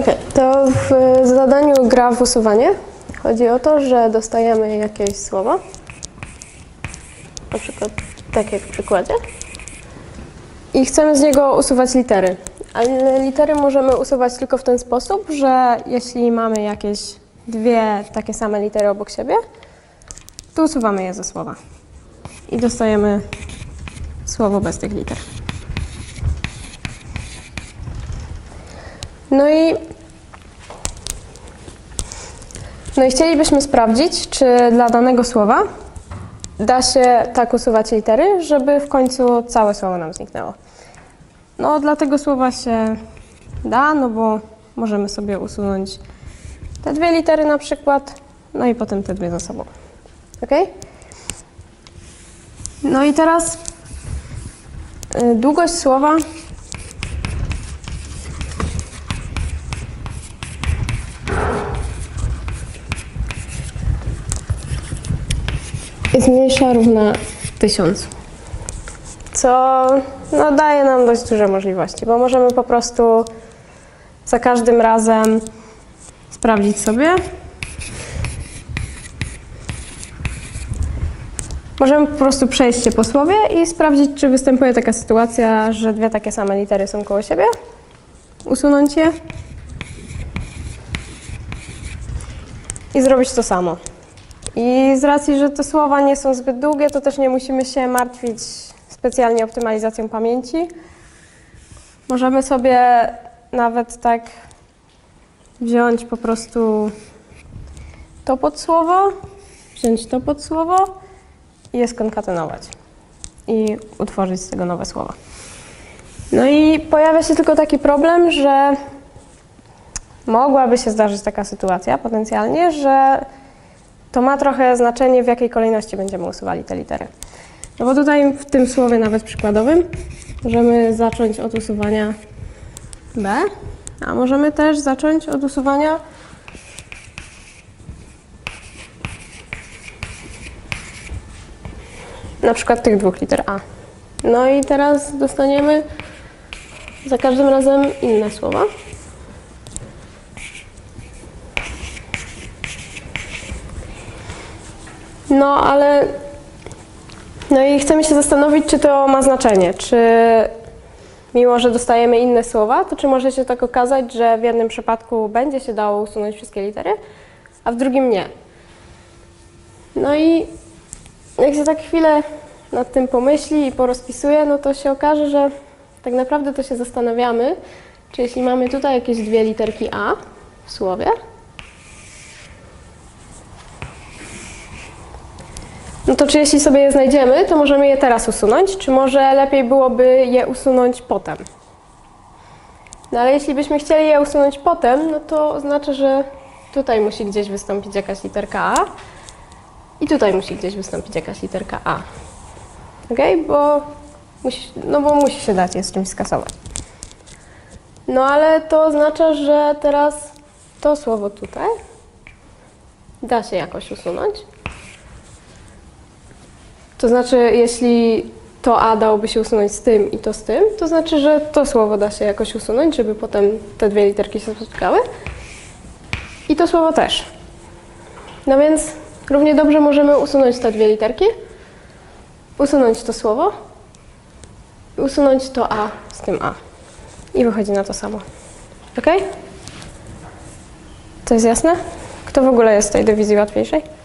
Okej, to w zadaniu gra w usuwanie chodzi o to, że dostajemy jakieś słowo, na przykład tak jak w przykładzie, i chcemy z niego usuwać litery. Ale litery możemy usuwać tylko w ten sposób, że jeśli mamy jakieś dwie takie same litery obok siebie, to usuwamy je ze słowa. I dostajemy słowo bez tych liter. No i, no i chcielibyśmy sprawdzić, czy dla danego słowa da się tak usuwać litery, żeby w końcu całe słowo nam zniknęło. No, dla tego słowa się da, no bo możemy sobie usunąć te dwie litery na przykład, no i potem te dwie ze sobą. Ok? No i teraz y, długość słowa jest mniejsza równa 1000. Co no, daje nam dość duże możliwości, bo możemy po prostu za każdym razem sprawdzić sobie. Możemy po prostu przejść się po słowie i sprawdzić, czy występuje taka sytuacja, że dwie takie same litery są koło siebie. Usunąć je. I zrobić to samo. I z racji, że te słowa nie są zbyt długie, to też nie musimy się martwić specjalnie optymalizacją pamięci. Możemy sobie nawet tak wziąć po prostu to pod słowo, wziąć to pod słowo i je skonkatynować i utworzyć z tego nowe słowa. No i pojawia się tylko taki problem, że mogłaby się zdarzyć taka sytuacja potencjalnie, że to ma trochę znaczenie, w jakiej kolejności będziemy usuwali te litery. No bo tutaj w tym słowie nawet przykładowym możemy zacząć od usuwania B, a możemy też zacząć od usuwania na przykład tych dwóch liter A. No i teraz dostaniemy za każdym razem inne słowa. No, ale. No i chcemy się zastanowić, czy to ma znaczenie. Czy mimo, że dostajemy inne słowa, to czy może się tak okazać, że w jednym przypadku będzie się dało usunąć wszystkie litery, a w drugim nie. No i jak się tak chwilę nad tym pomyśli i porozpisuje, no to się okaże, że tak naprawdę to się zastanawiamy, czy jeśli mamy tutaj jakieś dwie literki A w słowie, to czy jeśli sobie je znajdziemy, to możemy je teraz usunąć, czy może lepiej byłoby je usunąć potem? No ale jeśli byśmy chcieli je usunąć potem, no to oznacza, że tutaj musi gdzieś wystąpić jakaś literka A i tutaj musi gdzieś wystąpić jakaś literka A. Ok? Bo musi, no bo musi się dać je z czymś skasować. No ale to oznacza, że teraz to słowo tutaj da się jakoś usunąć. To znaczy, jeśli to A dałoby się usunąć z tym i to z tym, to znaczy, że to słowo da się jakoś usunąć, żeby potem te dwie literki się spotkały. I to słowo też. No więc równie dobrze możemy usunąć te dwie literki, usunąć to słowo, usunąć to A z tym A. I wychodzi na to samo. Ok? To jest jasne? Kto w ogóle jest z tej dywizji łatwiejszej?